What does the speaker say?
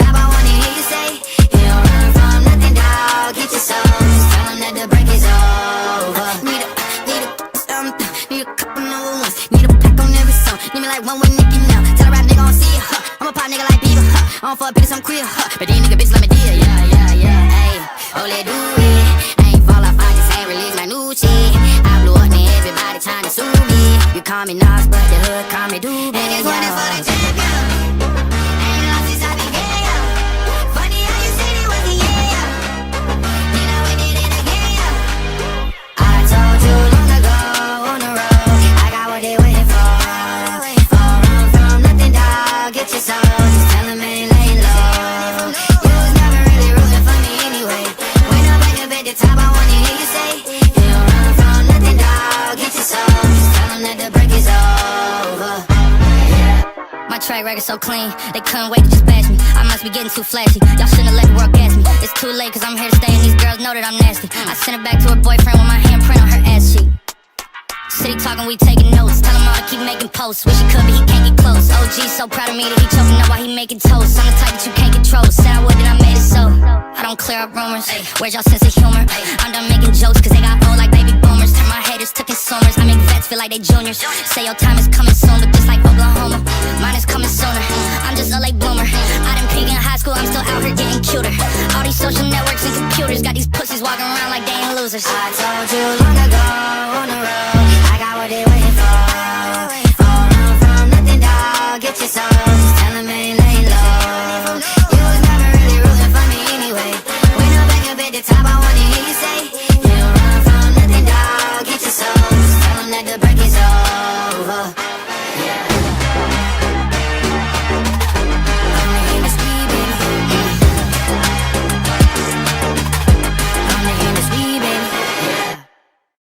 time I wanna hear you say You don't run from nothing, dog. Get Just tell them that the break is over. Need a, need a, need a couple number ones. Need a pack on every song. Need me like one with Nicki now. Tell a rap nigga I don't see ya. I'm a pop nigga like Bieber. I don't fuck bitches, I'm queer. But these nigga bitches let me deal, yeah, yeah, yeah, ayy. Oh, let do it. I ain't fall off, I just ain't release my new shit. I blew up, now everybody trying sue me. You call me Nas, but the hood call me Doobie And this one is for the out your soul. Ain't laying low. You was never really rooting for me anyway. When I'm back up at the top, I wanna hear you say, don't run from nothing, dog. Get your soul. Tell that the break is over. My track so clean, they couldn't wait to just bash me. I must be getting too flashy. Y'all shouldn't let the world gas me. It's too late, cause I'm here to stay, and these girls know that I'm nasty. I sent it back to her boyfriend with my handprint on her ass cheek. City talking, we taking notes. Tell him all to keep making posts. Wish he could, but he can't get close. OG so proud of me that he choking up while he making toast. I'm the type that you can't control. Said I would, then I made it so. I don't clear up rumors. Where's y'all sense of humor? I'm done making jokes, cause they got old like baby boomers. Turn my haters to consumers. I make vets feel like they juniors. Say your time is coming soon, but just like Oklahoma, mine is coming sooner. I'm just a late bloomer. I didn't peak in high school, I'm still out here getting cuter. All these social networks and computers got these pussies walking around like they ain't losers. I told you long ago on the road,